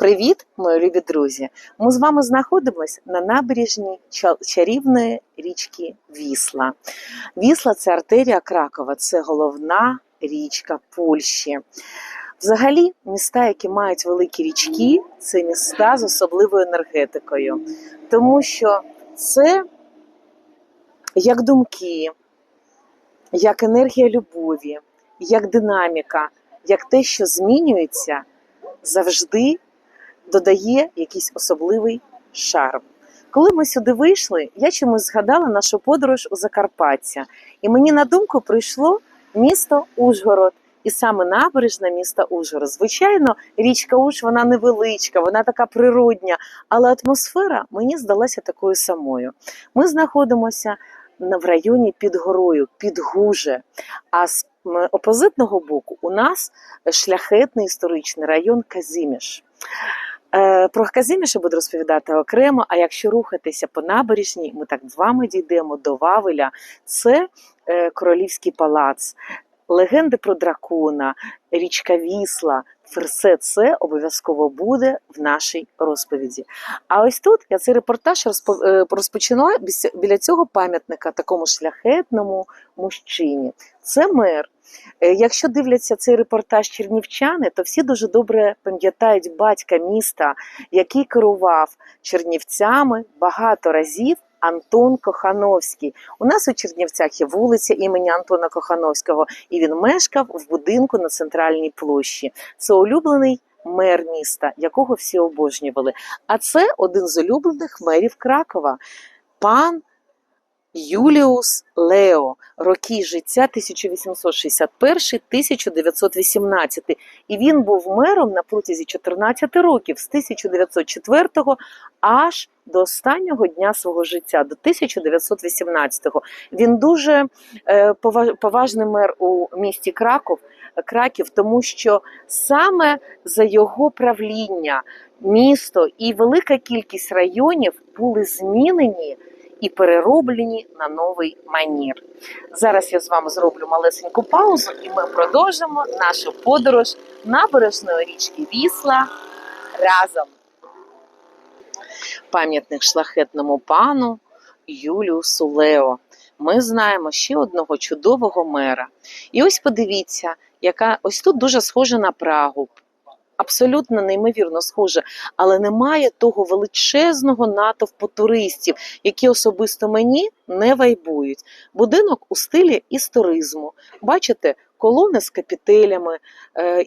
Привіт, мої любі друзі! Ми з вами знаходимося на набережній ча- чарівної річки Вісла. Вісла це артерія Кракова, це головна річка Польщі. Взагалі, міста, які мають великі річки, це міста з особливою енергетикою, тому що це як думки, як енергія любові, як динаміка, як те, що змінюється, завжди додає якийсь особливий шарм. Коли ми сюди вийшли, я чомусь згадала нашу подорож у Закарпаття, і мені на думку прийшло місто Ужгород. І саме набережна міста Ужгород. Звичайно, річка Уж вона невеличка, вона така природня, але атмосфера мені здалася такою самою. Ми знаходимося в районі під горою, під Гуже. А з опозитного боку у нас шляхетний історичний район Казіміш. Е, Про Казіміша буду розповідати окремо. А якщо рухатися по набережній, ми так з вами дійдемо до Вавеля. Це е, королівський палац, легенди про дракона, річка Вісла. Все це обов'язково буде в нашій розповіді. А ось тут я цей репортаж е, біс- біля цього пам'ятника такому шляхетному мужчині. Це мер. Е, Якщо дивляться цей репортаж чернівчани, то всі дуже добре пам'ятають батька міста, який керував Чернівцями багато разів. Антон Кохановський. У нас у Чернівцях є вулиця імені Антона Кохановського, і він мешкав в будинку на центральній площі. Це улюблений мер міста, якого всі обожнювали. А це один з улюблених мерів Кракова, пан Юліус Лео, роки життя 1861-1918. І він був мером на протязі 14 років з 1904 аж до останнього дня свого життя, до 1918-го. Він дуже е, поважний мер у місті Краков, Краків, тому що саме за його правління місто і велика кількість районів були змінені і перероблені на новий манір. Зараз я з вами зроблю малесеньку паузу, і ми продовжимо нашу подорож набережної річки Вісла разом. Пам'ятник шлахетному пану Юліусу Лео. Ми знаємо ще одного чудового мера. І ось подивіться, яка ось тут дуже схожа на Прагу. Абсолютно неймовірно схоже, але немає того величезного натовпу туристів, які особисто мені не вайбують. Будинок у стилі історизму. Бачите, колони з капітелями е,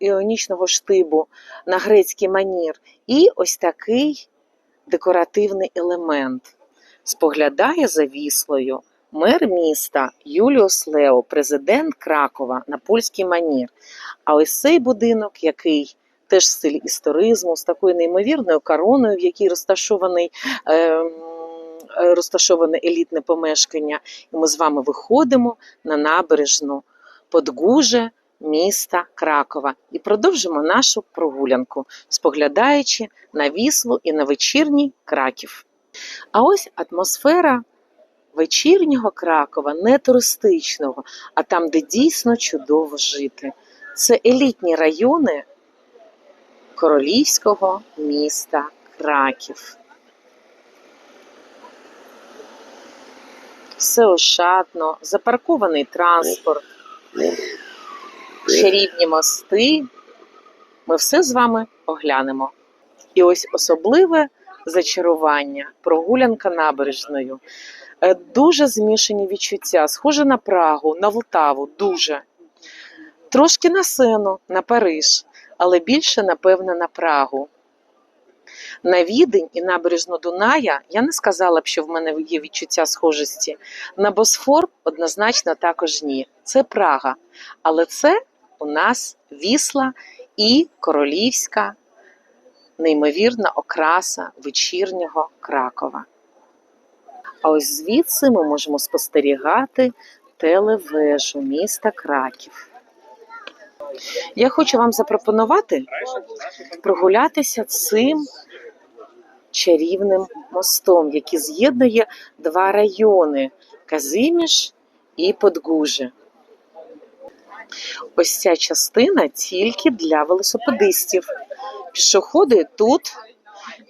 іонічного, штибу на грецький манір. І ось такий декоративний елемент. Споглядає за віслою мер міста Юліус Лео, президент Кракова на польський манір. А ось цей будинок, який теж в стилі історизму, з такою неймовірною короною, в якій розташований. е, Розташоване елітне помешкання, і ми з вами виходимо на набережну Подгуже міста Кракова і продовжимо нашу прогулянку, споглядаючи на віслу і на вечірній Краків. А ось атмосфера вечірнього Кракова, не туристичного, а там, де дійсно чудово жити. Це елітні райони королівського міста Краків. Все ошатно, запаркований транспорт, чарівні мости. Ми все з вами оглянемо. І ось особливе зачарування, прогулянка набережною. Е, Дуже змішані відчуття, схоже на Прагу, на Влтаву, дуже. Трошки на Сену, на Париж, але більше, напевне, на Прагу. На Відень і набережну Дуная я не сказала б, що в мене є відчуття схожості. На Босфор однозначно також ні. Це Прага. Але це у нас вісла і королівська, неймовірна окраса вечірнього Кракова. А ось звідси ми можемо спостерігати телевежу міста Краків. Я хочу вам запропонувати прогулятися цим чарівним мостом, який з'єднує два райони Казиміш і Подгуже. Ось ця частина тільки для велосипедистів. пішоходи тут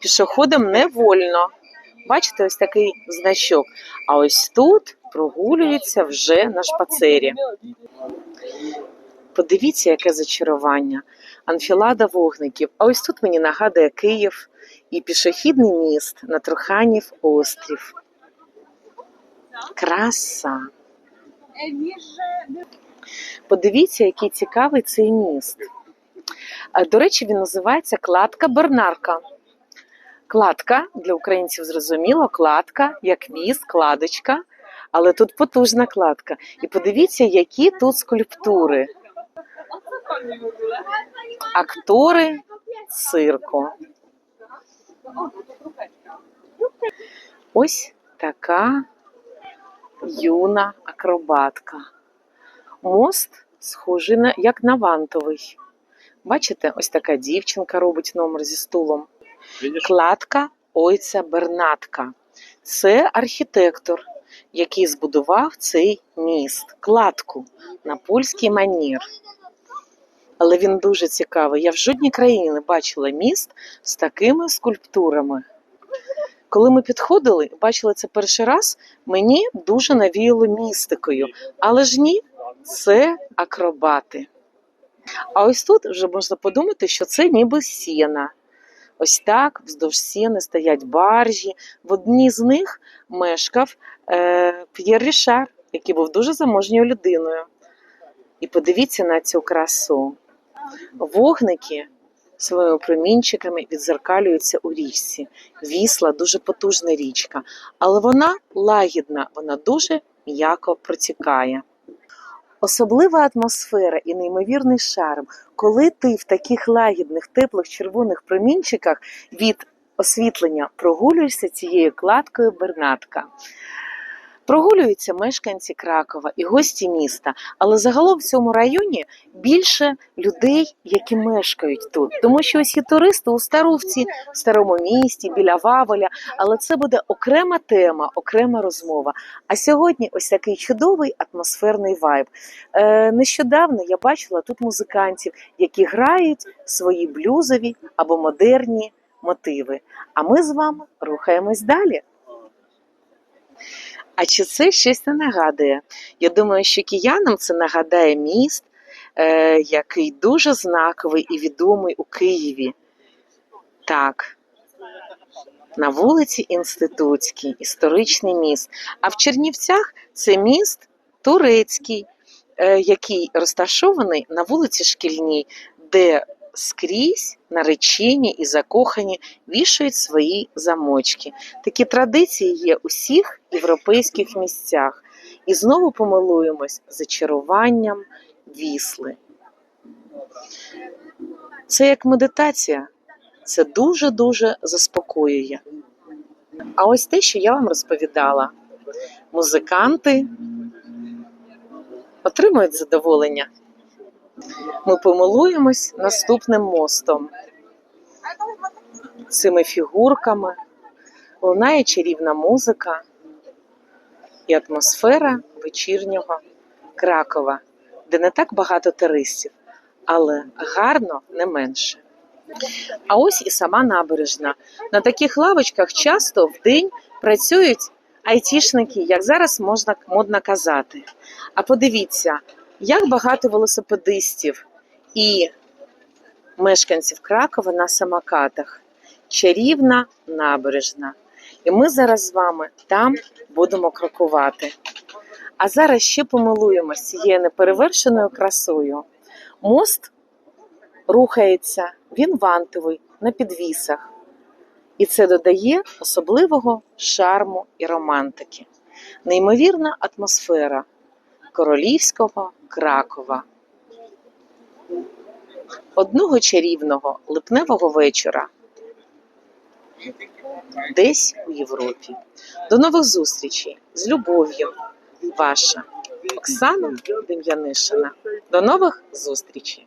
пішоходам не вольно. Бачите, ось такий значок. А ось тут прогулюється вже на шпацері. Подивіться, яке зачарування. Анфілада вогників. А ось тут мені нагадує Київ і пішохідний міст на Труханів острів. Краса. Подивіться, який цікавий цей міст. До речі, він називається кладка Бернарка. Кладка для українців зрозуміло, кладка, як міст, кладочка, але тут потужна кладка. І подивіться, які тут скульптури. Актори цирку. Ось така юна акробатка. Мост схожий на як на вантовий. Бачите, ось така дівчинка робить номер зі стулом. Кладка Ойця Бернатка. Це архітектор, який збудував цей міст, кладку на польський манір. Але він дуже цікавий. Я в жодній країні не бачила міст з такими скульптурами. Коли ми підходили, бачили це перший раз, мені дуже навіяло містикою. Але ж ні, це акробати. А ось тут вже можна подумати, що це ніби сіна. Ось так, вздовж сіни стоять баржі. В одній з них мешкав е, П'єр Рішар, який був дуже заможньою людиною. І подивіться на цю красу. Вогники своїми промінчиками відзеркалюються у річці. Вісла дуже потужна річка, але вона лагідна, вона дуже м'яко протікає. Особлива атмосфера і неймовірний шарм, коли ти в таких лагідних, теплих червоних промінчиках від освітлення прогулюєшся цією кладкою Бернатка. Прогулюються мешканці Кракова і гості міста, але загалом в цьому районі більше людей, які мешкають тут. Тому що ось є туристи у Старовці, в старому місті, біля Вавеля, але це буде окрема тема, окрема розмова. А сьогодні ось такий чудовий атмосферний вайб. Е, нещодавно я бачила тут музикантів, які грають свої блюзові або модерні мотиви. А ми з вами рухаємось далі. А чи це щось не нагадує? Я думаю, що киянам це нагадає міст, е, який дуже знаковий і відомий у Києві. Так, на вулиці Інститутській, історичний міст. А в Чернівцях це міст турецький, е, який розташований на вулиці Шкільній, де скрізь наречені і закохані вішають свої замочки. Такі традиції є у всіх європейських місцях. І знову помилуємось зачаруванням вісли. Це як медитація, це дуже-дуже заспокоює. А ось те, що я вам розповідала, музиканти отримують задоволення. Ми помилуємось наступним мостом. Цими фігурками лунає чарівна музика і атмосфера вечірнього Кракова, де не так багато туристів, але гарно не менше. А ось і сама набережна. На таких лавочках часто в день працюють айтішники, як зараз можна модно казати. А подивіться, як багато велосипедистів і мешканців Кракова на самокатах. Чарівна набережна. І ми зараз з вами там будемо крокувати. А зараз ще помилуємося цією неперевершеною красою. Мост рухається, він вантовий на підвісах. І це додає особливого шарму і романтики. Неймовірна атмосфера королівського Кракова. Одного чарівного липневого вечора десь у Європі. До нових зустрічей з любов'ю. Ваша Оксана Дем'янишина. До нових зустрічей!